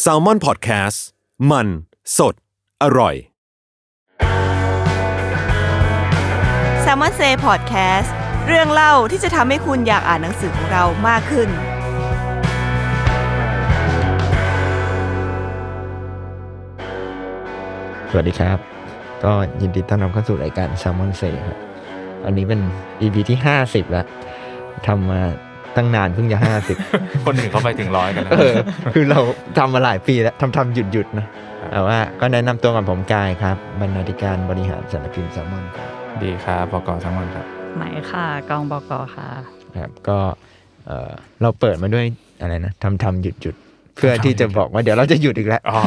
แซลมอนพอดแคสต์มัน สด อร่อยแซมมอนเซ่พอดแคสต์เรื่องเล่าที่จะทำให้คุณอยากอ่านหนังสือของเรามากขึ้น สวัสดีครับ ก็ยินดีต้อนรับเข้าสู่รายการ s ซ l m o n Say ครับ อันนี้เป็น EP ที่ 50 แล้วทำมา ตั้งนานเพิ่งจะ50คนหนึ่งเขาไปถึงร้อยกันแล้วเออคือเราทำมาหลายปีแล้วทำทำหยุดหยุดๆนะแต่ว่าก็แนะนำตัวกับผมกายครับ บรรณาธิการบริหารสารพิมพ์แซลมอนครับดีครับบกทั้งวันครับไหมค่ะกองบกค่ะครับก็เออเราเปิดมาด้วยอะไรนะทำทำหยุดหยุดๆเพื่อที่จะบอกว่าเดี๋ยวเราจะหยุดอีกแล้วอ๋อ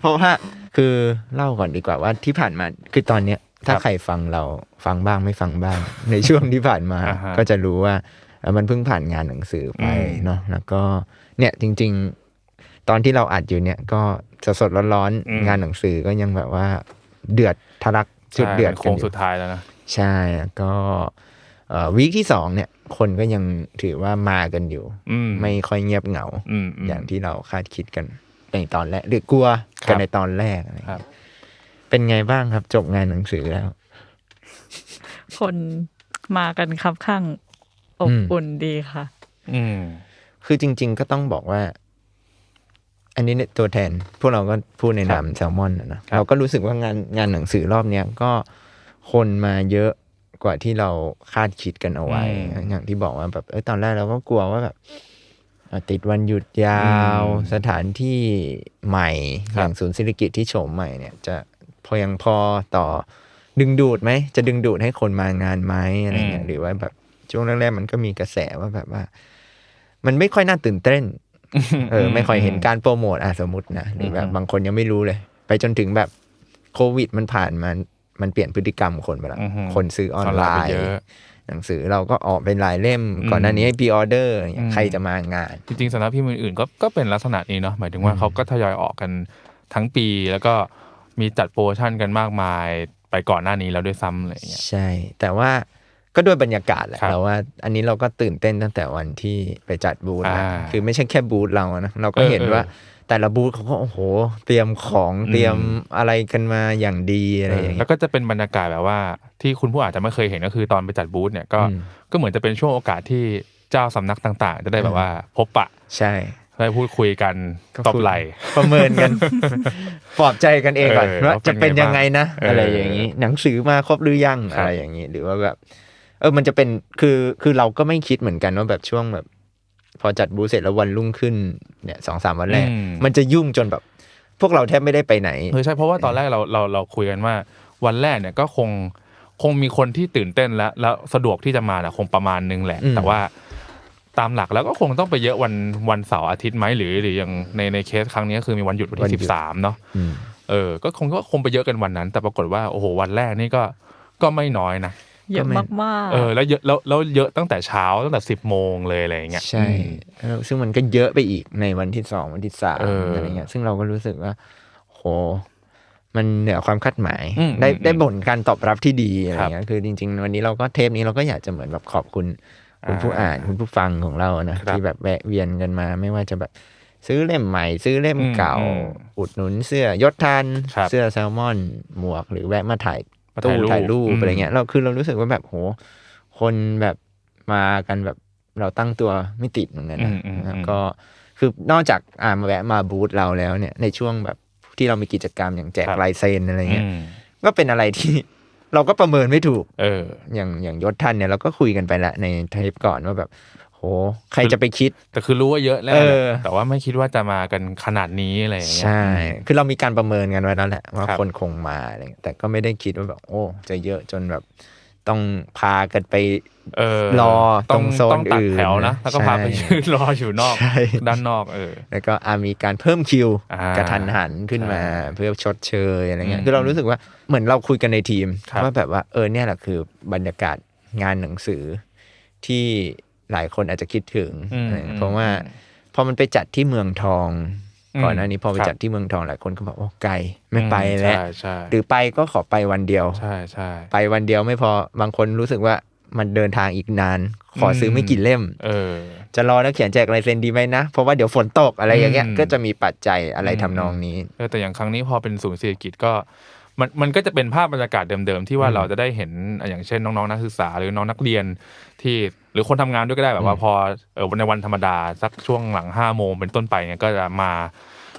เพราะว่าคือเล่าก่อนดีกว่าว่าที่ผ่านมาคือตอนเนี้ยถ้าครับใครฟังเราฟังบ้างไม่ฟังบ้าง ในช่วงที่ผ่านมาอ่าฮะก็จะรู้ว่า เอ่อมันเพิ่งผ่านงานหนังสือไปอืมเนาะแล้วก็เนี่ยจริง ๆ ตอนที่เราอัดอยู่เนี่ยก็สดสดๆร้อนอืมๆงานหนังสือก็ยังแบบว่า เดือดทะลักจุดเดือดใช่กัโค้นงอยู่สุดท้ายแล้วนะใช่แล้วก็เอ่อวีคที่สองเนี่ยคนก็ยังถือว่ามากันอยู่อืมไม่ค่อยเงียบเหงาอืมมอย่างที่เราคาดคิดกันในตอนแรกหรือกลัวครักันบในตอนแรกอะไรอย่างครัเงี้บยเป็นไงบ้างครับจบงานหนังสือแล้ว คนมากันคับข้าง อบอืมอุ่นดีค่ะ อืม คือจริง ๆ ก็ต้องบอกว่า อันนี้เนี่ยตัวแทน พวกเราก็พูดในนามแซลมอนนะนะครับเราก็รู้สึกว่างานงานหนังสือรอบเนี้ยก็คนมาเยอะกว่าที่เราคาดคิดกันเอาไว้ อย่างที่บอกว่าแบบเออตอนแรกเราก็กลัวว่าแบบเอ่อติดวันหยุดยาว สถานที่ใหม่อย่างศูนย์ศิริกิจที่โฉมใหม่เนี่ย จะพอยังพอต่อดึงดูดไหม จะดึงดูดให้คนมางานไหมอะไรเงี้ยหรือว่าแบบ ช่วงแรกๆมันก็มีกระแสว่าแบบว่า มันไม่ค่อยน่าตื่นเต้น เออ ไม่ค่อยเห็นการโปรโมทอะสมมตินะหรือแบบบางคนยังไม่รู้เลย ไปจนถึงแบบโควิดมันผ่านมามันเปลี่ยนพฤติกรรมคนไปแล้วอือฮึคนซื้อออนไลออนไลน์น์ไปเยอะหนังสือเราก็ออกเป็นหลายเล่ม ก่อนหน้านี้ให้พรีออเดอร์อืมใครจะมางาน จริงๆสำนักพิมพ์อื่นๆก็ก็เป็นลักษณะนี้เนาะหมายถึงว่าเขาก็ทยอยออกกันทั้งปีแล้วก็มีจัดโปรโมชั่นกันมากมายไปก่อนหน้านี้แล้วด้วยซ้ำอะไรอย่างเงี้ยใช่ แต่ว่า ก็ด้วยบรรยากาศแหละครับเราว่า อันนี้เราก็ตื่นเต้นตั้งแต่วันที่ไปจัดบูธนะอ่าคือไม่ใช่แค่บูธเรานะเราก็เออเห็นว่า แต่ละบูธเขาก็โอ้โห เตรียมของอืมเตรียมอะไรกันมาอย่างดีอะไรอย่างแล้เงี้วย ก็จะเป็นบรรยากาศแบบว่าที่คุณผู้อาจจะไม่เคยเห็นก็คือตอนไปจัดบูธเนี่ยก็อืม ก็เหมือนจะเป็นช่วงโอกาสที่เจ้าสำนักต่างๆ จะได้แบบว่าพบปะใช่ได้พูดคุยกันก็ตบคือไหล ประเมินกัน ปลอบใจกันเองก่อนเออว่าว่าเป็จะนเป็นไงยังไงนะ บ้างอะไรเออออย่างนี้ หนังสือมาครบหรือยังครับ อะไรอย่างนี้ หรือว่าแบบ เออมันจะเป็นคือคือเราก็ไม่คิดเหมือนกันว่าแบบช่วงแบบ พอจัดบูธเสร็จแล้ววันรุ่งขึ้นเนี่ยสองสามวันแรก อืม มันจะยุ่งจนแบบ พวกเราแทบไม่ได้ไปไหน เออใช่เพราะว่าตอนแรกเราเราเราคุยกันว่า วันแรกเนี่ยก็คงคงมีคนที่ตื่นเต้นแล้วแล้วสะดวกที่จะมาน่ะคงประมาณนึงแหละ อืม แต่ว่าตามหลักแล้วก็คงต้องไปเยอะวันวันเสาร์อาทิตย์ไหมหรือ หรืออย่างในในเคสครั้งนี้ก็คือมีวันหยุดวันที่สิบสามเนาะอืม เออก็คงก็คงไปเยอะกันวันนั้น แต่ปรากฏว่าโอ้โหวันแรกนี่ก็ก็ไม่น้อยนะ เยอะก็ไม่มากๆเออแล้วเยอะแล้วแล้วเยอะตั้งแต่เช้าตั้งแต่สิบโมงเลยอะไรอย่างเงี้ยใช่แล้วซึ่งมันก็เยอะไปอีกในวันที่สองวันที่สามเออออะไรเงี้ยซึ่งเราก็รู้สึกว่าโหมันเหนือความคาดหมายอืมได้อืมได้ผลการตอบรับที่ดีอะไรครับเงี้ยคือจริง ๆ วันนี้เราก็เทปนี้เราก็อยากจะเหมือนแบบขอบคุณคุณผู้อ่านคุณผู้ฟังของเรานะครับที่แบบแวะเวียนกันมาไม่ว่าจะแบบซื้อเล่มใหม่ ซื้อเล่มเก่าอืมอุดหนุนเสื้อยศทันครับเสื้อแซลมอน หมวกหรือแวะมาถ่ายมา ตู้ถ่ายรูปถ่ายรูปอืมอะไรเงี้ยเราคือเรารู้สึกว่าแบบโห คนแบบมากันแบบเราตั้งตัวไม่ติดเหมือนกันนะอืมอืมอืมแล้วก็คือนอกจากอ่ามาแวะมาบูธเราแล้วเนี่ย ในช่วงแบบที่เรามีกิจกรรมอย่างแจกครับลายเซ็นอะไรเงี้ยอืมก็เป็นอะไรที่เราก็ประเมินไม่ถูก เออ อย่างอย่างยศท่านเนี่ยเราก็คุยกันไปละในเทปก่อนว่าแบบ โหใครจะไปคิด แต่คือรู้ว่าเยอะแล้วเออแต่ว่าไม่คิดว่าจะมากันขนาดนี้อะไรอย่างเงี้ยใช่ คือเรามีการประเมินกันไว้แล้วแหละว่าครับคนคงมาอะไรเงี้ยแต่ก็ไม่ได้คิดว่าแบบโอ้จะเยอะจนแบบต้องพากันไปเออรอต้องตรงโซนต้องตัดอื่นแถวนะแล้วก็พาไปใช่ยืนรออยู่นอกใช่ด้านนอกเออ แล้วก็อามีการเพิ่มคิวอ่ากระทันหันขึ้นมาใช่เพื่อชดเชยอะไรเงี้ยอืมคือเรารู้สึกว่าเหมือนเราคุยกันในทีมครับว่าแบบว่าเออเนี่ยแหละคือบรรยากาศงานหนังสือที่ หลายคนอาจจะคิดถึงอืมอะไรเงี้ยเพราะว่าพอมันไปจัดที่เมืองทองอืมก่อนหน้านี้พอไปครับจัดที่เมืองทองหลายคนก็บอกโอ้ไกลไม่ไปแล้วใช่ใช่หรือไปก็ขอไปวันเดียวใช่ใช่ไปวันเดียวไม่พอบางคนรู้สึกว่ามันเดินทางอีกนาน ขอซื้อไม่กี่เล่ม เออ จะรอนักเขียนแจกลายเซ็นดีไหมนะ เพราะว่าเดี๋ยวฝนตกอะไรอย่างเงี้ยอืมก็จะมีปัจจัยอะไรทำนองนี้เออแต่อย่างครั้งนี้พอเป็นศูนย์เศรษฐกิจก็ มันมันก็จะเป็นภาพบรรยากาศเดิมๆ ที่ว่าเราจะได้เห็นอะอย่างเช่นน้องๆนักศึกษาหรือน้องนักเรียนที่หรือคนทำงานด้วยก็ได้แบบว่าพอเออในวันธรรมดาสักช่วงหลังห้าโมงเป็นต้นไปเนี่ยก็จะมา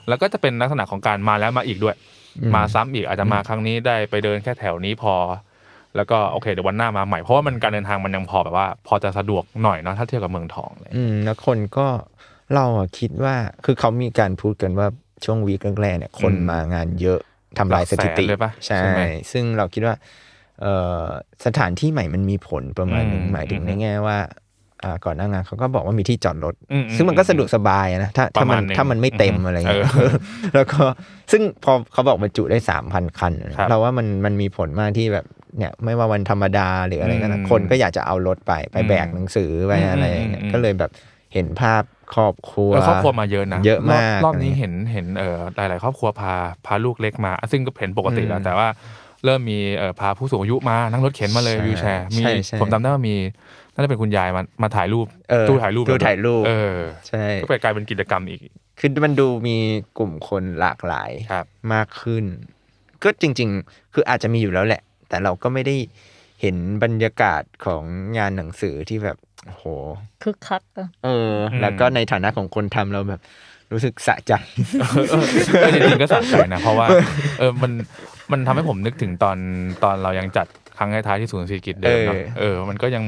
แล้วก็จะเป็นลักษณะของการมาแล้วมาอีกด้วยอืมมาซ้ำอีกอาจจะมาครั้งนี้ได้ไปเดินแค่แถวนี้พอ แล้วก็โอเคเดี๋ยววันหน้ามาใหม่เพราะว่ามันการเดินทางมันยังพอแบบว่า พอจะสะดวกหน่อยเนาะถ้าเทียบกับเมืองทองเลยอืมแล้วคนก็เราอะคิดว่าคือเขามีการพูดกันว่าช่วงวีคแรกๆเนี่ยคนอืมมางานเยอะ ทำลายสถิติหลักแสนเลยปะใช่ใช่ไหมซึ่งเราคิดว่าเอ่อสถานที่ใหม่มันมีผลประมาณหนึงอืมหมายถึงอืมในแง่ว่าอ่าก่อนหน้างานเขาก็บอกว่ามีที่จอดรถอืมอืมซึ่งมันก็สะดวกสบายอะนะถ้าปถ้าระมัมานณหนึ่งถ้ามันไม่เต็มอืมอะไรเงี้ยเออแล้วก็ซึ่งพอเขาบอกบรรจุได้สามพันคันอะครับเราว่ามันมันมีผลมากที่แบบเนี่ยไม่ว่าวันธรรมดาหรืออะไรก็ตามอืมคนก็อยากจะเอารถไปไปอืมแบกหนังสือไปอะไรอย่างเงี้ยอืมก็เลยแบบ เห็นภาพครอบครัวเออครอบครัวมาเยอะนะเยอะมากรบรอบนี้อะไรเงี้ยเห็นเห็นเอ่อหลาย ๆ ครอบครัวพาพาลูกเล็กมา ซึ่งก็เห็นปกติแล้อืวมแต่ว่าเริ่มมีเอ่อพาผู้สูงอายุมานั่งรถเข็นมาเลยใช่วิวแชร์มีใช่ใช่ผมจำได้ว่ามีน่าจะเป็นคุณยายมามาถ่ายรูปเออตู้ถ่ายรูปตู้ถ่ายรูปเออใช่ก็ไปกลายเป็นกิจกรรมอีก คือมันดูมีกลุ่มคนหลากหลายครับมากขึ้น ก็จริง ๆ คืออาจจะมีอยู่แล้วแหละ แต่เราก็ไม่ได้ เห็นบรรยากาศของงานหนังสือที่แบบโอ้โหคึกคักอะเอออมแล้วก็ในฐานะของคนทำเราแบบรู้สึกสะใจเออเออเออจริงๆก็สะใจนะ เพราะว่า เออมันมันทำให้ผมนึกถึงตอนตอนเรายังจัดครั้งท้ายๆที่ศูนย์เศรษฐกิจเดิมเนอะเออเออ มันก็ยัง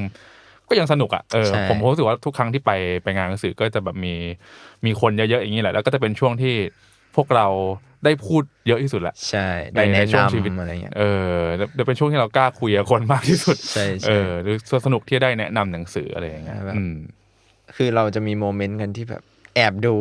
ก็ยังสนุกอะเออใช่ผมรู้สึกว่าทุกครั้งที่ไปไปงานหนังสือก็จะแบบมีมีคนเยอะๆอย่างนี้แหละแล้วก็จะเป็นช่วงที่พ วกเราได้พูดเยอะที่สุดแหละใช่ในได้ในแนะช่วงชีวิตนำอะไรเงี้ยเออแล้วแล้วเป็นช่วงที่เรากล้าคุยกับคนมากที่สุดใช่ใช่เออหรือสนุกที่ได้แนะนำหนังสืออะไรอย่างเงี้ยแบบอืมคือเราจะมีโมเมนต์กันที่แบบแอบดู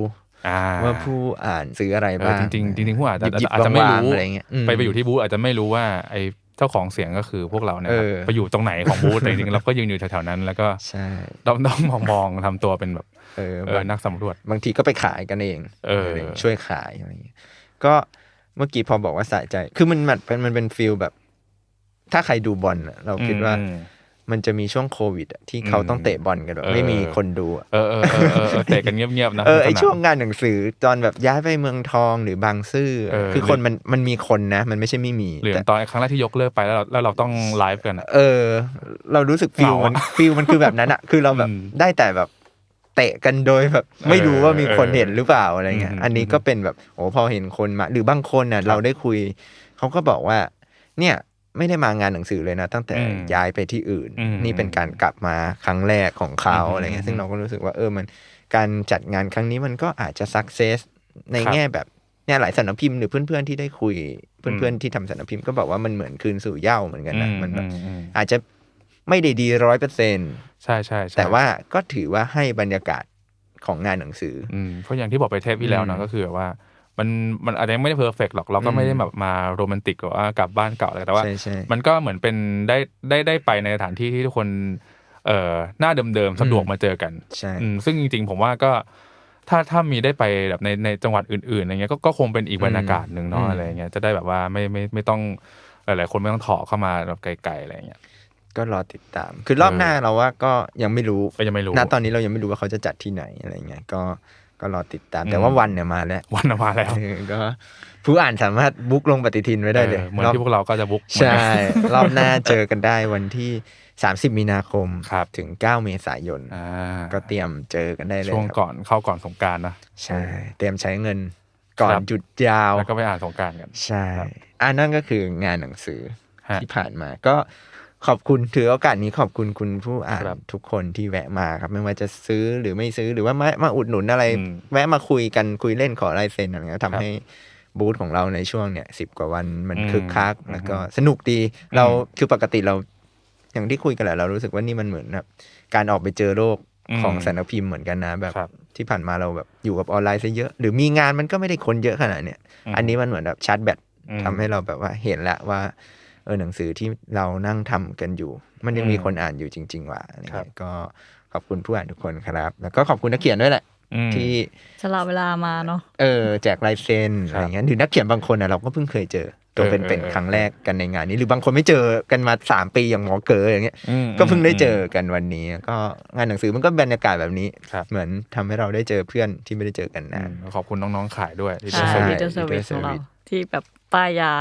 อ่าว่าผู้อ่านซื้ออะไรเออบ้างจริงๆจริงๆผู้อาจจะหยิบๆอาจจะไม่วางๆรู้อะไรเงี้ยอืมไปไปอยู่ที่บูธอาจจะไม่รู้ว่าไอ้ เจ้าของเสียงก็คือพวกเราเนี่ยครับเออ ไปอยู่ตรงไหนของบูธแต่จริงๆเราก็ยืนอยู่แถวๆนั้น แล้วก็ใช่ด้อมด้อมมองมองๆทำตัวเป็นแบบเออเอแบอบนักสำรวจ บางทีก็ไปขายกันเองเอออะไรช่วยขายอะไรอย่างเงี้ยก็เมื่อกี้พอบอกว่าสะใจ คือมันมันเป็นมันเป็นฟิลแบบ ถ้าใครดูบอลอะเราคิดว่า อืม มันจะมีช่วงโควิดอะที่เขาต้องเตะบอลกันแบบเออไม่มีคนดูอะเออเออเออเออเออเตะกันเงียบๆนะเออไอสนามช่วงงานหนังสือตอนแบบย้ายไปเมืองทองหรือบางซื่อเออคือคนมันมันมีคนนะ มันไม่ใช่ไม่มีหรือแต่ตอนครั้งแรกที่ยกเลิกไปแล้วเราแล้วเราต้องไลฟ์กันอะเออ เรารู้สึกฟิลเหงาอะมันฟิลมันคือแบบนั้นอะคือเราแบบอืมได้แต่แบบเตะกันโดยแบบไม่รู้ว่ามีคนเห็นหรือเปล่าอะไรเงี้ยอืมอันนี้ก็เป็นแบบโอ้พอเห็นคนมา หรือบางคนน่ะ เราได้คุยเขาก็บอกว่า เนี่ย ไม่ได้มางานหนังสือเลยนะ ตั้งแต่อืมย้ายไปที่อื่นอืมนี่เป็นการกลับมาครั้งแรกของเขาอืมอะไรเงี้ยซึ่งเราก็รู้สึกว่าเออมันการจัดงานครั้งนี้มันก็อาจจะสักเซสในครับแง่แบบเนี่ยหลายสำนักพิมพ์หรือเพื่อนๆที่ได้คุยเพื่อนๆที่ทำสำนักพิมพ์ก็บอกว่ามันเหมือนคืนสู่เหย้าเหมือนกันนะมันแบบอือืมอาจจะไม่ได้ดีร้อยเปอร์เซ็นต์ใช่ใช่ใช่แต่ว่าก็ถือว่าให้บรรยากาศของงานหนังสืออืมเพราะอย่างที่บอกไปเทปที่แล้วอืเนาะมก็คือแบบว่า มันมันอาจจะยังไม่ได้เพอร์เฟกหรอกเราก็ไม่ได้แบบมาโรแมนติกหรือว่ากลับบ้านเก่าอะไรแต่ว่าใช่ใช่มันก็เหมือนเป็นได้ได้ได้ไปในสถานที่ที่ทุกคนเอ่อหน้าเดิมๆสะดวกมาเจอกันใช่อืมซึ่งจริง ๆ ผมว่าก็ถ้าถ้ามีได้ไปแบบในในจังหวัดอื่นๆอะไรเงี้ยก็ก็คงเป็นอีกบรรยากาศหนึ่งเนาะอะไรเงี้ยจะได้แบบว่าไม่ไม่ไม่ต้องหลายๆคนไม่ต้องถอเข้ามาแบบไกลๆอะไรเงี้ยก็รอติดตาม คือรอบเออหน้าเราว่าก็ยังไม่รู้ก็ยังไม่รู้ณตอนนี้เรายังไม่รู้ว่าเขาจะจัดที่ไหนอะไรเงี้ยก็ ก็รอติดตาม แต่อืมว่าวันเนี่ยมาแล้ว วันมาแล้วเออก็ผู้อ่านสามารถบุ๊กลงปฏิทินไว้ได้เลยออเหมือนรอบที่พวกเราก็จะบุ๊กใช่รอบหน้าเจอกันได้วันที่ 30 มีนาคมครับถึง 9 เมษายนอ่าก็เตรียมเจอกันได้เลยช่วงครับก่อนเข้าก่อนสงกรารนะใช่ เตรียมใช้เงินก่อนครับหยุดยาวแล้วก็ไปอ่านสงกรารกัน ใช่ครับอันนั่นก็คืองานหนังสือฮะที่ผ่านมาก็ ขอบคุณถือโอกาสนี้ขอบคุณคุณผู้อ่านครับทุกคนที่แวะมาครับ ไม่ว่าจะซื้อหรือไม่ซื้อหรือว่ามามาอุดหนุนอะไรอืมแวะมาคุยกันคุยเล่นขอลายเซ็นอะไรเงี้ยครับทำให้บูธของเราในช่วงเนี่ยสิบกว่าวันมันอืมคึกคักอืมแล้วก็สนุกดีเราอืมคือปกติเรา อย่างที่คุยกันแหละเรารู้สึกว่านี่มันเหมือนแบบการออกไปเจอโลกอืมของสำนักพิมพ์เหมือนกันนะแบบครับที่ผ่านมาเราแบบอยู่กับออนไลน์ซะเยอะ หรือมีงานมันก็ไม่ได้คนเยอะขนาดเนี้ยอืมอันนี้มันเหมือนแบบชาร์จแบตอืมทำให้เราแบบว่าเห็นละว่า เออหนังสือที่เรานั่งทำกันอยู่ มันยังมีอืมคนอ่านอยู่จริง ๆ ว่ะอะไรครัเงี้บยก็ขอบคุณผู้อ่านทุกคนครับ แล้วก็ขอบคุณนักเขียนด้วยแหละอืมที่สละเวลามาเนาะเออแจกลายเซ็นครับอะไรเงี้ยหรือนักเขียนบางคนอะเราก็เพิ่งเคยเจอตัวเออเป็นเอเป็นอครั้งแรกกันในงานนี้ หรือบางคนไม่เจอกันมาสามปีอย่างหมอเก๋ออย่างเงี้ยอืมก็เพิ่งได้เจอกันวันนี้ ก็งานหนังสือมันก็บรรยากาศแบบนี้ครับเหมือนทำให้เราได้เจอเพื่อนที่ไม่ได้เจอกันอืนานมขอบคุณน้องๆขายด้วยที่ใช่ได้เซอร์วิส Leader Service Leader ของเรา Service ที่แบบป้ายยา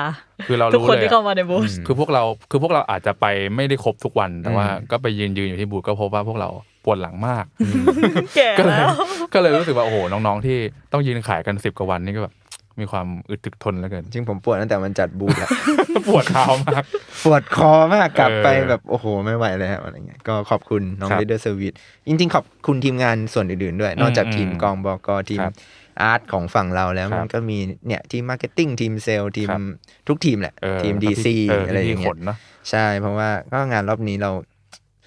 คือเราทุกรู้คนเลยที่อะเข้ามาในบูธคือพวกเราคือพวกเราอาจจะไปไม่ได้ครบทุกวันแต่ว่าอืมก็ไปยืนยืนอยู่ที่บูธก็พบว่าพวกเราปวดหลังมากแก่ก็เลยแล้วก็เลยรู้สึกว่าโอ้โหน้องๆ ที่ต้องยืนขายกันสิบกว่าวันนี่ก็แบบมีความอึดถึกทนเหลือเกินจริงผมปวดตั้งแต่มันจัดบูธแล้วปวดเท้ามาก ปวดคอมากกลับไปเออแบบโอ้โหไม่ไหวแล้วอะไรเงี้ยก็ขอบคุณน้องครับ Leader Service จริง ๆ ขอบคุณทีมงานส่วนอื่นๆด้วย นอกจากอืมทีมกองบอกทีมครับ อาร์ตของฝั่งเราแล้วครับมันก็มีเนี่ยทีมมาร์เก็ตติ้งทีมเซลล์ทีมครับทุกทีมแหละเออทีมแล้วก็ DC เอะไรอย่างที่เงี้ขยนเนาะใช่เพราะว่าก็งานรอบนี้เรา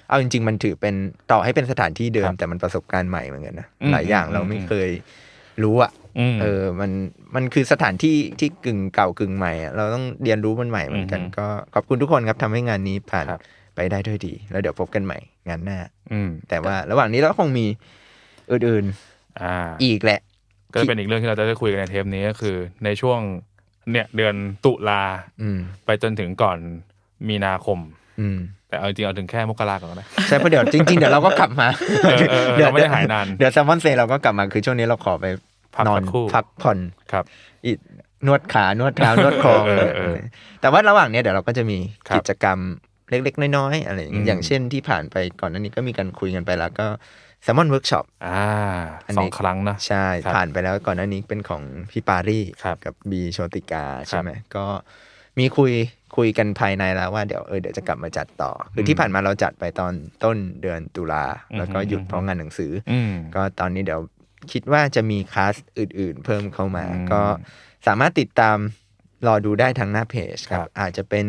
เอาจริง ๆ มันถือเป็นต่อให้เป็นสถานที่เดิคมรับแต่มันประสบการณ์ใหม่เหมือนกันนะอืมหลายอย่างอืมเราไม่อืมเคยรู้อะอืมเออมันมันคือสถานที่ที่กึ่งเก่ากึ่งใหม่อะเราต้องเรียนรู้มันใหม่เหมือนกันอือฮึก็ขอบคุณทุกคนครับทำให้งานนี้ผ่านครับไปได้ด้วยดี แล้วเดี๋ยวพบกันใหม่งานหน้า อืมแต่ว่าระหว่างนี้เราคงมีอื่นอ่าๆอีกแหละ ก็จะเป็นอีกเรื่องที่เราจะได้คุยกันในเทปนี้ก็คือ ในช่วงเนี่ยเดือนตุลาอืมไปจนถึงก่อนมีนาคมอืมแต่เอาจริงๆเอาถึงแค่มกราก่อนนะใช่เพราะเดี๋ยวจริงๆเดี๋ยวเราก็กลับมาเออเออเออเราไม่ได้หายนานเดี๋ยวแซมมอนเซเราก็กลับมาคือช่วงนี้เราขอไปพักนอนสักครู่พักผ่อนครับอีนวดขานวดเท้านวดคอเออเออเออแต่ว่าระหว่างเนี้ยเดี๋ยวเราก็จะมีครับกิจกรรมเล็กๆ น้อยๆอะไรอย่างเงี้ยอืมอย่างเช่นที่ผ่านไปก่อนหน้านี้ก็มีการคุยกันไปแล้วก็ แซมมอนเวิร์กช็อปอ่าอันสนี้องครั้งนะ ใช่ครับผ่านไปแล้วก่อนหน้านี้เป็นของพี่ปารีครับกับบีโชติกา ใช่ไหมก็มีคุยคุยกันภายในแล้วว่าเดี๋ยวเออเดี๋ยวจะกลับมาจัดต่อ คือที่ผ่านมาเราจัดไปตอนต้นเดือนตุลาแล้วก็หยุดเพราะงานหนังสือออืมก็ตอนนี้เดี๋ยวคิดว่าจะมีคลาสอื่น ๆ เพิ่มเข้ามาอืมก็สามารถติดตามรอดูได้ทางหน้าเพจครัครับบอาจจะเป็น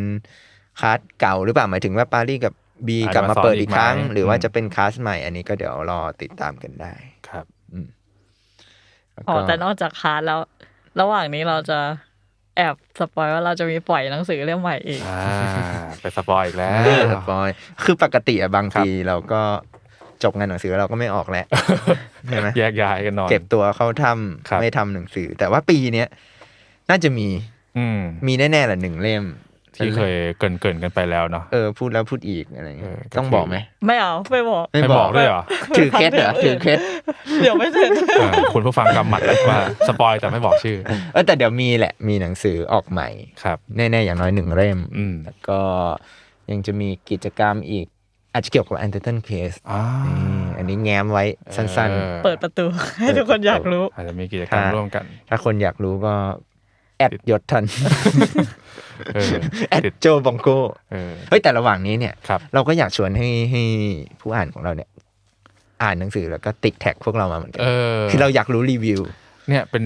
คลาสเก่าหรือเปล่าหมายถึงว่าปารีกับ บีอาจจะกลับมามาสอนเปิดอีอีกกครั้งไหมหรือว่าอืมจะเป็นคลาสใหม่ อันนี้ก็เดี๋ยวรอติดตามกันได้ครับแล้วอ๋อก็แต่นอกจากคาร์ดแล้ว ระหว่างนี้เราจะแอบสปอยว่าเราจะมีปล่อยหนังสือเล่มใหม่อีกอ่าไปสปอยอีกแล้วสปอยคือปกติอะบางครับทีเราก็จบงานหนังสือเราก็ไม่ออกแล้วใช่ไหมแยกย้ายกันนอนเก็บตัวเข้าทครับำไม่ทำหนังสือ แต่ว่าปีเนี้ยน่าจะมี อืมมีแน่ๆแหละหนึ่งเล่ม ที่เคยเกรินเกรินๆกันไปแล้วเนาะเออพูดแล้วพูดอีกอะไรเงี้ยเออก็ต้องคือบอกไหมไม่เอาไม่บอกไม่บอกด้วยเหรอถือเคสเหรอถือเคสเดี๋ยวไม่เสร็จเออคุณผู้ฟังกำหมัดเลยว่าสปอยแต่ไม่บอกชื่อเออแต่เดี๋ยวมีแหละมีหนังสือออกใหม่ครับแน่ๆอย่างน้อยหนึ่งเล่มอืมแล้วก็ยังจะมีกิจกรรมอีกอาจจะเกี่ยวกับ a n t e r t a i n Case อ่านี่อันนี้แง้มไว้สั้นออเปิดประตู ให้ทุกคนอยากรู้ อาจจะมีกิจกรรมค่ะร่วมกันๆถ้าคนอยากรู้ก็ แอดยศทันเออ แอดติดโจบองโกเออเฮ้ยแต่ระหว่างนี้เนี่ยครับเราก็อยากชวนให้ให้ผู้อ่านของเราเนี่ย อ่านหนังสือแล้วก็ติดแท็กพวกเรามาเหมือนกัเออคือเราอยากรู้รีวิว เนี่ยเป็น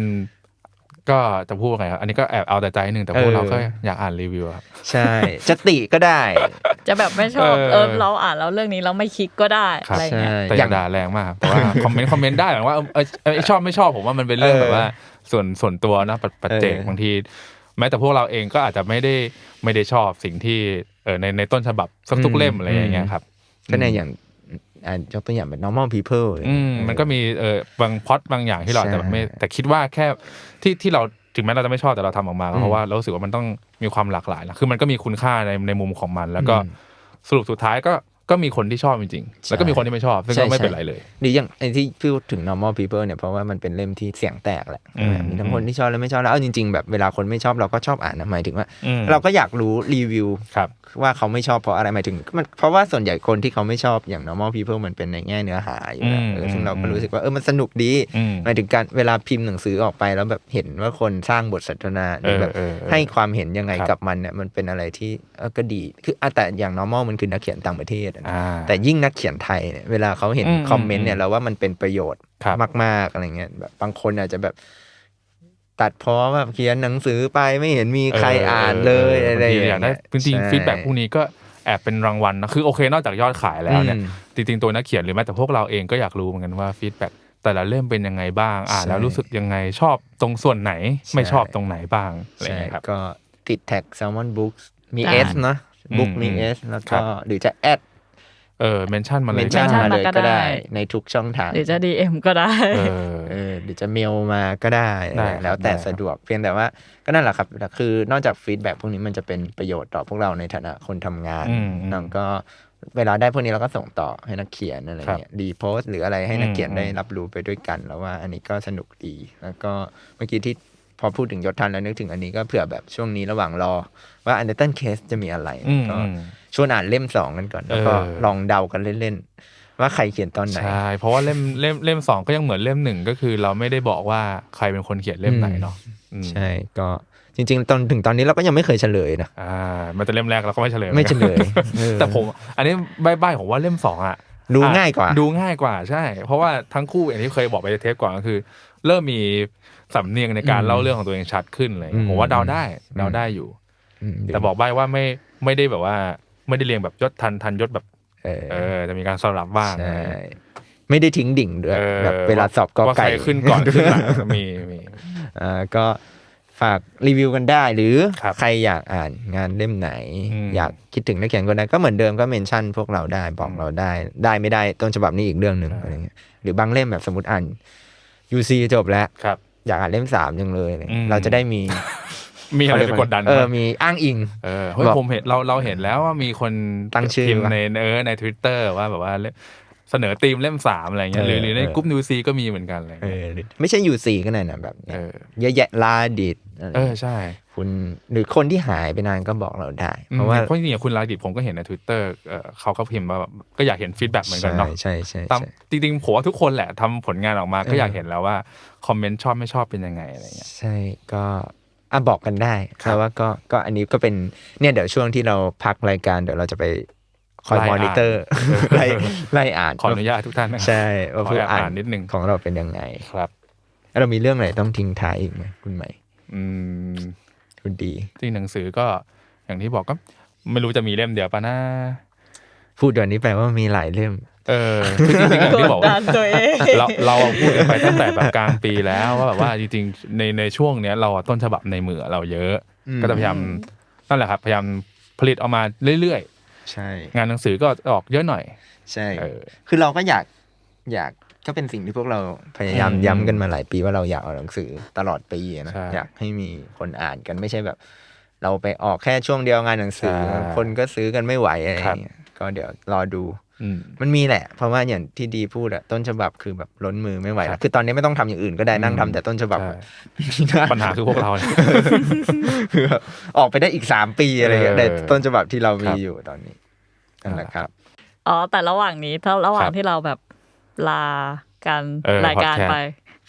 ก็จะพูดว่าไงครับ อันนี้ก็แอบเอาแต่ใจนิดนึงแต่พวกเออเราก็อยากอ่านรีวิวครับ ใช่ จะติก็ได้ จะแบบไม่ชอบ เออเออเราอ่านแล้วเรื่องนี้เราไม่คลิกก็ได้ครับอะไรเงี้ยใช่แต่อย่าด่าแรงมากครับแต่ว่าคอมเมนต์คอมเมนต์ได้หมายว่าเออเออเออชอบไม่ชอบผมว่ามันเป็นเรื่องเออแบบว่า ส่วนส่วนตัวนะปัจปัจเจกเออบางที แม้แต่พวกเราเองก็อาจจะไม่ได้ไม่ได้ชอบสิ่งที่เออในในต้นฉบับสักทุกเล่มอะไรอย่างเงี้ยครับก็ในอย่างอ่านยกตัวอย่างเป็น normal people อืมมันก็มีเออบางพล็อดบางอย่างที่เราอาจจะแบบไม่ใช่แต่คิดว่าแค่ที่ที่เราถึงแม้เราจะไม่ชอบแต่เราทำออกมาก็เพราะว่าเรารู้สึกว่ามันต้องมีความหลากหลายนะคือมันก็มีคุณค่าในในมุมของมัน แล้วก็อืมสรุปสุดท้ายก็ ก็มีคนที่ชอบจริงๆ แล้วก็มีคนที่ไม่ชอบ ซึ่งใช่ก็ไม่ใช่เป็นไรเลยหรืออย่างไอ้ที่พูดถึง normal people เนี่ย เพราะว่ามันเป็นเล่มที่เสียงแตกแหละอืมมีทั้งคนที่ชอบและไม่ชอบแล้วเอาจริง ๆ แบบเวลาคนไม่ชอบเราก็ชอบอ่านนะหมายถึงว่าอืมเราก็อยากรู้รีวิวครับว่าเขาไม่ชอบเพราะอะไรหมายถึงมันเพราะว่าส่วนใหญ่คนที่เขาไม่ชอบอย่าง normal people มันเป็นในแง่เนื้อหาอยู่แล้วอืมเออซึ่งเราก็อืมรู้สึกว่าเออมันสนุกดีอืมหมายถึงการเวลาพิมพ์หนังสือออกไปแล้วแบบเห็นว่าคนสร้างบทสนทนาหรือแบบเออเออเออให้ความเห็นยังไงครับกับมันเนี่ยมันเป็นอะไรที่เออก็ดีคืออะแต่อย่าง normal มันคือนักเขียนต่างประเทศอะนะอ่าแต่ยิ่งนักเขียนไทยเนี่ยเวลาเขาเห็นอืมคอมเมนต์เนี่ยอืมเราว่ามันเป็นประโยชน์ครับมาก ๆอะไรเงี้ยแบบบางคนอาจจะแบบตัดเพราะแบบเขียนหนังสือไปไม่เห็นมีใครอ่านเลยอะไรอย่างบางทีเงี้ยอยากได้จริงใช่ๆฟีดแบ็กพวกนี้ก็แอบเป็นรางวัลนะคือโอเคนอกจากยอดขายแล้วเนี่ยอืมจริงๆตัวนักเขียนหรือแม้แต่พวกเราเองก็อยากรู้เหมือนกันว่าฟีดแบ็กแต่ละเล่มเป็นยังไงบ้างอ่านแล้วใช่รู้สึกยังไงชอบตรงส่วนไหนไม่ใช่ชอบตรงไหนบ้างอะไรใช่เงี้ยครับก็ติดแท็ก Salmon Books มีอ่า S เนอะอืมบุ๊กมีอืม S แล้วครัก็บหรือจะแอด เออเมนชั่นมาเลเมยนชั่น mention มาเลยมาก็ก็ได้ได้ ในทุกช่องทางหรือจะดีเอ็มก็ได้เออเออหรือจะเมลมาก็ได้ได้ครับแล้วแต่ได้ครับสะดวกเพียงแต่ว่าก็นั่นแหละครับคือนอกจากฟีดแบ็พวกนี้มันจะเป็นประโยชน์ต่อพวกเราในฐานะคนทำงานอืมอืมน้องก็เวลาได้พวกนี้เราก็ส่งต่อให้นักเขียนอะไรเงี้ยดีโพสหรืออะไรให้นักเขียนอืมได้รับรู้ไปด้วยกัน แล้วว่าอันนี้ก็สนุกดีแล้วก็เมื่อกี้ที่ พอพูดถึงยศทันแล้วนึกถึงอันนี้ก็เผื่อแบบช่วงนี้ระหว่างรอ ว่าอันเดอร์ตันเคสจะมีอะไรอืมก็อืมชวนอ่านเล่มสองกันก่อน แล้วก็เออลองเดากันเล่นๆว่าใครเขียนตอนไหนใช่เพราะว่าเล่มเล่มเล่มสองก็ยังเหมือนเล่มหนึ่งก็คือ เราไม่ได้บอกว่าใครเป็นคนเขียนเล่มไหนเนาะอืมใช่ก็จริงๆตอนถึงตอนนี้เราก็ยังไม่เคยเฉลยนะอ่ามันจะเล่มแรกเราก็ไม่เฉลยไม่เฉลยเออแต่ผม อันนี้ใบ้ๆผมว่าเล่มสองอะดูอะง่ายกว่า ดูง่ายกว่าใช่ เพราะว่าทั้งคู่อย่างที่เคยบอกไปในเทปก่อนก็คือ เริ่มมี สำเนียงในการอืมเล่าเรื่องของตัวเองชัดขึ้นเลยอืมผมว่าเดาได้เดาได้อยู่อืมแต่บอกใบ้ว่าไม่ไม่ได้แบบว่า ไม่ได้เรียงแบบยศทันทันยศแบบเออเออจะมีการสลับบ้างใช่ไม่ได้ทิ้งดิ่งด้วยออแบบเวลาสอบกอว่าไก่ใครขึ้นก่อนขึ้นหลังมีมีอ่าก็ฝากรีวิวกันได้ หรือครับใครอยากอ่านงานเล่มไหนอืมอยากคิดถึงนักเขียนคนนั้นก็เหมือนเดิมก็เมนชั่นพวกเราได้บอกเราได้ ได้ไม่ได้ต้นฉบับนี้อีกเรื่องหนึ่งอะไรเงี้ยหรือบางเล่มแบบสมมติอ่าน UC จบแล้วครับ อยากอ่านเล่มสามจังเลยอะไรเงี้ยอืม เราจะได้มีมีอะไรไปกดดันเออไหมมีอ้างอิง เออเฮ้ยบอกผมเห็นเราเราเห็นแล้วว่ามีคนตั้งชื่อพิมพ์วะในเออในทวิตเตอร์ว่าแบบว่าเล่มเสนอธีมเล่มสามอะไรเงี้ยหรือเออหรือในเออ กลุ่มนิวซีก็มีเหมือนกันอะไรเอเงี้ยอหรือไม่ใช่ UC ก็ได้นะแบบเนี้ยเออเยอะแยะลาดิดอะไร เออใช่ คุณหรือคนที่หายไปนานก็บอกเราได้ เพราะว่าเพราะจริงๆคุณลาดิตผมก็เห็นในทวิตเตอร์เออเขาก็พิมพ์ว่าแบบก็อยากเห็นฟีดแบ็กเหมือนกันเนาะใช่ใช่ตามใช่จริงๆผมว่าทุกคนแหละทำผลงานออกมาก็เออออยากเห็นแล้วว่าคอมเมนต์ชอบไม่ชอบเป็นยังไงอะไรเงี้ยใช่ก็อะบอกกันได้ครับแต่ว่าก็ก็อันนี้ก็เป็นเนี่ยเดี๋ยวช่วงที่เราพักรายการเดี๋ยวเราจะไปคอยไล่มอ่านอนิเตอร์ไล่ไล่อ่านขออนุญาตทุกท่านนะใช่ว่าขอผู้แอบอ่าอ่านนนิดนึงของเราเป็นยังไงครับแล้วเรามีเรื่องไหนต้องทิ้งท้ายอีกไหมคุณใหม่อืม คุณดีจริงหนังสือก็อย่างที่บอกก็ ไม่รู้จะมีเล่มเดียวปะนะพูดเดี๋ยวนี้แปลว่ามีหลายเล่ม เออคือจริงๆอย่างกที่ดบอกดัว่านตัวเองเราเราพูดกันไปตั้งแต่แบบกลางปีแล้วว่าแบบว่าจริงๆในในช่วงเนี้ยเราอะต้นฉบับในมือเราเยอะอืมก็จะพยายามนั่นแหละครับ พยายามผลิตออกมาเรื่อยใช่ๆงานหนังสือก็ออกเยอะหน่อย ใช่เออคือเราก็อยากอยาก ก็เป็นสิ่งที่พวกเราพยายามอืมย้ำกันมาหลายปีว่าเราอยากเอาหนังสือตลอดปีอะนะใช่อยากให้มีคนอ่านกันไม่ใช่แบบ เราไปออกแค่ช่วงเดียวงานหนังสือใช่คนก็ซื้อกันไม่ไหวอะไรครับอย่างเงี้ยก็เดี๋ยวรอดูอืมมันมีแหละ เพราะว่าอย่างที่ดีพูดอะต้นฉบับคือแบบล้นมือไม่ไหวครัแล้วบคือตอนนี้ไม่ต้องทำอย่างอื่นก็ได้นั่งทำแต่ต้นฉบับใช่ปัญหาคือพวกเราเนี่ยคือแบบออกไปได้อีกสามปีอะไรอย่างเงี้ยเออแต่ต้นฉบับที่เรามีครับอยู่ตอนนี้นั่นแหละครับอ๋อแต่ระหว่างนี้ถ้าระหว่าคงรับที่เราแบบ ลาการเออรายการ podcast ไป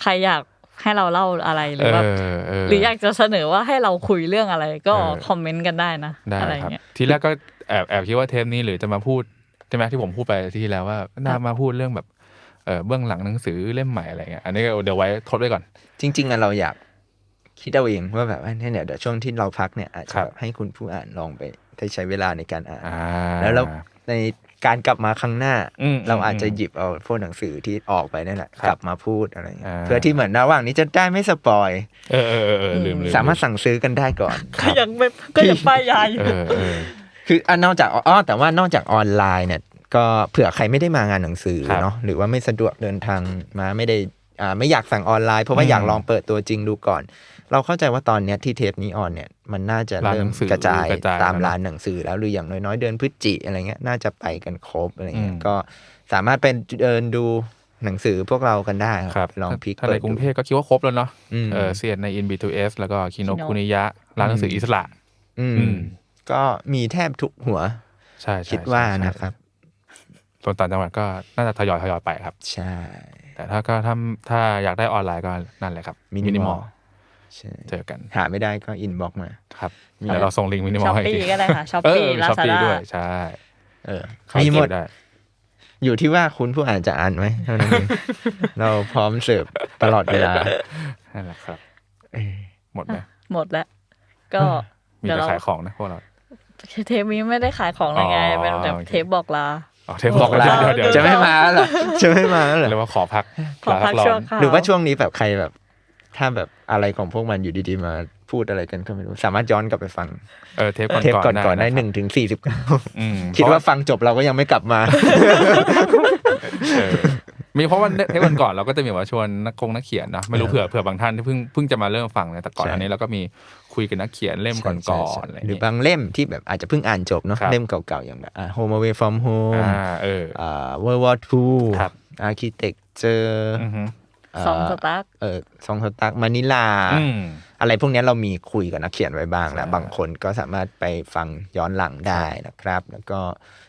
ใครอยากให้เราเล่าอะไรหรือว่าเออเออหรืออยากจะเสนอว่าให้เราคุยเรื่องอะไรก็เออคอมเมนต์กันได้นะได้อะไรครับเงี้ยทีแรกก็แอบแอบคิดว่าเทปนี้หรือจะมาพูดใช่ไหมที่ผมพูดไปที่แล้วว่าน่ามาพูดเรื่องแบบเออเบื้องหลังหนังสือเล่มใหม่อะไรเงี้ยอันนี้ก็เดี๋ยวไว้ทดไว้ก่อน จริงๆอะเราอยากคิดเอาเองว่าแบบว่าเนี่ยเดี๋ยวช่วงที่เราพักเนี่ยอาจจะครับแบบให้คุณผู้อ่านลองไปได้ใช้เวลาในการอ่านอ่าแล้วเราใน การกลับมาครั้งหน้าอืมเราอาจจะอืมหยิบเอาพวกหนังสือที่ออกไปนั่นแหละครับกลับมาพูดอะไรอย่างเงี้ยอ่าเพื่อที่เหมือนระหว่างนี้จะได้ไม่สปอยเออเออเออเออลืมลืมสามารถสั่งซื้อกันได้ก่อนก็ยังไม่ก็ยังป้ายยาอยู่เออเออคืออะนอกจากอ๋อแต่ว่านอกจากออนไลน์เนี่ย ก็เผื่อใครไม่ได้มางานหนังสือครับเนาะหรือว่าไม่สะดวกเดินทางมาไม่ได้อ่าไม่อยากสั่งออนไลน์เพราะว่าอืมอยากลองเปิดตัวจริงดูก่อน เราเข้าใจว่าตอนเนี้ยที่เทปนี้ออนเนี่ยมันน่าจะร้านเริ่หนัมงสือกระจายกระจายตามแล้วนะร้านหนังสือแล้วหรืออย่างน้อยๆ เดือนพฤศจิอะไรเงี้ยน่าจะไปกันครบอะไรเงี้ยอืมก็สามารถเป็นเดินดูหนังสือพวกเรากันได้ครับลองพลิกถ้าเปิในดกรุงดูเทพก็คิดว่าครบแล้วเนาะอืมเออเซียนใน In B2S แล้วก็คิโน Kino คุนิยะ ร้านหนังสืออิสระ อืมอืมก็มีแทบทุกหัว ใช่ใช่คิดว่าใช่นะครับส่วนต่างจังหวัดก็น่าจะทยอยทยอยไปครับ ใช่ แต่ถ้าก็ถ้าถ้าอยากได้ออนไลน์ก็นั่นแหละครับมินิมอลใช่ เจอกันหาไม่ได้ก็อินบ็อกมาครับมีเดี๋ยวเราส่งลิงก์มินิมอช้ลอปให้ปี้ทีก็ได้ค่ะช้อปเอปี้อลาช้อปซาปี้ด้าด้วยใช่เออเข้ามีหมดเก็บได้อยู่ที่ว่าคุณผู้อ่านจะอ่านไหมเท่านั้นเองเราพร้อมเสิร์ฟตลอดเวลานั่นแหละครับเออหมดไหมหมดแล้วก็มีเดี๋ยวแต่เราขายของนะพวกเราเทปนี้ไม่ได้ขายของเลยไงอ๋อเป็นแบบโอเคเทปบอกลาอ๋อเทปบอกแล้วบอกแล้วเดี๋ยวจะเดี๋ยวไม่มาแล้วเหรอจะไม่มาแล้วเหรอเรียกว่าขอพักขอพักร้นชั่วคราวหรือว่าช่วงนี้แบบใครแบบ ถ้าแบบอะไรของพวกมันอยู่ดีๆมาพูดอะไรกันก็ไม่รู้ สามารถย้อนกลับไปฟังเออเทปก่อนเทปๆก่อนๆได้ะครับหนึ่งถึงสี่สิบเก้าอืมคิดว่าฟังจบเราก็ยังไม่กลับมาเออมีเพราะว่าเทปก่อนๆเราก็จะมีว่าชวนนักคงนักเขียนนะไม่รู้เผื่อเผื่อบางท่านที่เพิ่งเพิ่งจะมาเริ่มฟังเนี่ยแต่ก่อนใช่อันนี้เราก็มีคุยกับนักเขียนเล่มก่อนๆอะไรอย่างหรือเงี้ยบางเล่มที่แบบอาจจะเพิ่งอ่านจบเนาะครับเล่มเก่าๆอย่างแบบอ่า Home Away from Home อ่าเอออ่า World War Two ครับ Architecture อื อฮึสองสตาร์เออซองสตักมานิลาอืมอะไรพวกเนี้ยเรามีคุยกับนักเขียนไว้บ้างแล้วใช่บางคนก็สามารถไปฟังย้อนหลังได้นะครับ แล้วก็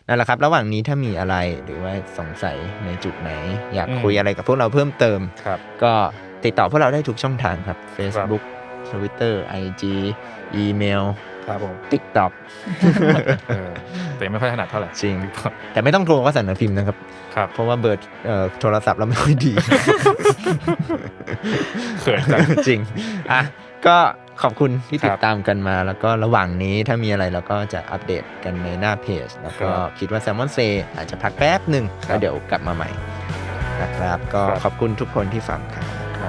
นั่นแหละครับ ระหว่างนี้ถ้ามีอะไรหรือว่าสงสัยในจุดไหน อยากคุยอะไรกับพวกเราเพิ่มเติมครับก็ติดต่อพวกเราได้ทุกช่องทางครับ Facebook Twitter IG อีเมลครับผม TikTok เออแต่ไม่ค่อยถนัดเท่าไหร่จริง แต่ไม่ต้องโทรก็สั่นพิมพ์นะครับครับ เพราะว่าเบอร์เอ่อโทรศัพท์เราไม่ค่อยดีเขินจังจริงอะก็ขอบคุณที่ติคดรับตามกันมา แล้วก็ระหว่างนี้ถ้ามีอะไรเราก็จะอัปเดตกันในหน้าเพจ แล้วก็ครับคิดว่า Salmon Say อาจจะพักแป๊บหนึ่งครับแล้วเดี๋ยวกลับมาใหม่นะครับ ก็ครับขอบคุณทุกคนที่ฟังครับ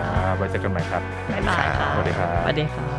ครับไว้เจอกันใหม่ครับบ๊ายบายค่ะสวัสดีครับ สวัสดีค่ะ